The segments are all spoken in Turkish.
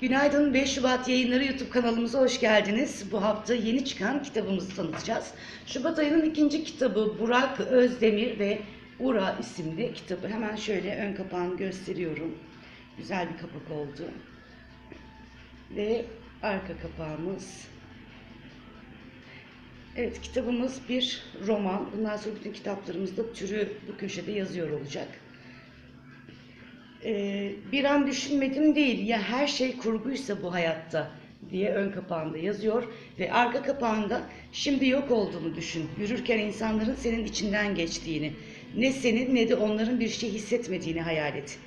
Günaydın 5 Şubat yayınları YouTube kanalımıza hoş geldiniz. Bu hafta yeni çıkan kitabımızı tanıtacağız. Şubat ayının ikinci kitabı Burak Özdemir ve Ura isimli kitabı. Hemen şöyle ön kapağını gösteriyorum. Güzel bir kapak oldu. Ve arka kapağımız. Evet kitabımız bir roman. Bundan sonra bütün kitaplarımızda türü bu köşede yazıyor olacak. Ee, bir an düşünmedim değil ya her şey kurguysa bu hayatta diye ön kapağında yazıyor ve arka kapağında şimdi yok olduğunu düşün. Yürürken insanların senin içinden geçtiğini, ne senin ne de onların bir şey hissetmediğini hayal et.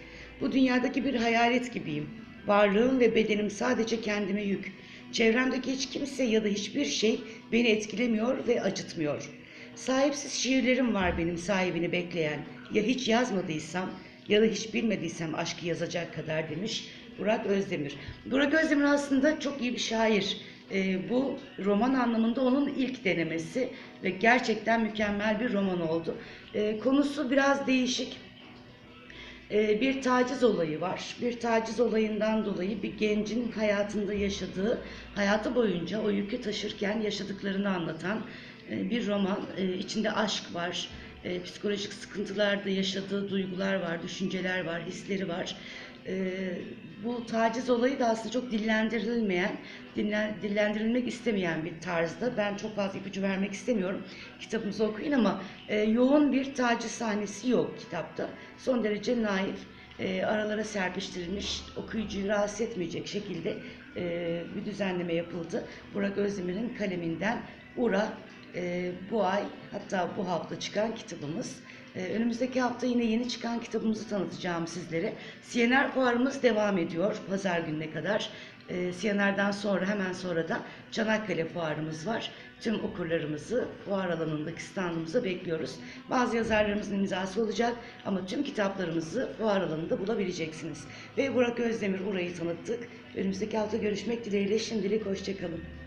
Bu dünyadaki bir hayalet gibiyim. Varlığım ve bedenim sadece kendime yük. Çevremdeki hiç kimse ya da hiçbir şey beni etkilemiyor ve acıtmıyor. Sahipsiz şiirlerim var benim sahibini bekleyen. Ya hiç yazmadıysam ya da hiç bilmediysem aşkı yazacak kadar demiş Burak Özdemir. Burak Özdemir aslında çok iyi bir şair. Ee, bu roman anlamında onun ilk denemesi ve gerçekten mükemmel bir roman oldu. Ee, konusu biraz değişik. Ee, bir taciz olayı var. Bir taciz olayından dolayı bir gencin hayatında yaşadığı, hayatı boyunca o yükü taşırken yaşadıklarını anlatan e, bir roman. E, içinde aşk var, e, psikolojik sıkıntılarda yaşadığı duygular var, düşünceler var, hisleri var. E, bu taciz olayı da aslında çok dillendirilmeyen, dinlen, dillendirilmek istemeyen bir tarzda. Ben çok fazla ipucu vermek istemiyorum. Kitabımızı okuyun ama e, yoğun bir taciz sahnesi yok kitapta. Son derece naif, e, aralara serpiştirilmiş, okuyucuyu rahatsız etmeyecek şekilde e, bir düzenleme yapıldı. Burak Özdemir'in kaleminden Ura e, bu ay hatta bu hafta çıkan kitabımız. E, önümüzdeki hafta yine yeni çıkan kitabımızı tanıtacağım sizlere. CNR fuarımız devam ediyor pazar gününe kadar. E, CNR'dan sonra hemen sonra da Çanakkale fuarımız var. Tüm okurlarımızı fuar alanındaki standımıza bekliyoruz. Bazı yazarlarımızın imzası olacak ama tüm kitaplarımızı fuar alanında bulabileceksiniz. Ve Burak Özdemir Ura'yı tanıttık. Önümüzdeki hafta görüşmek dileğiyle şimdilik hoşçakalın.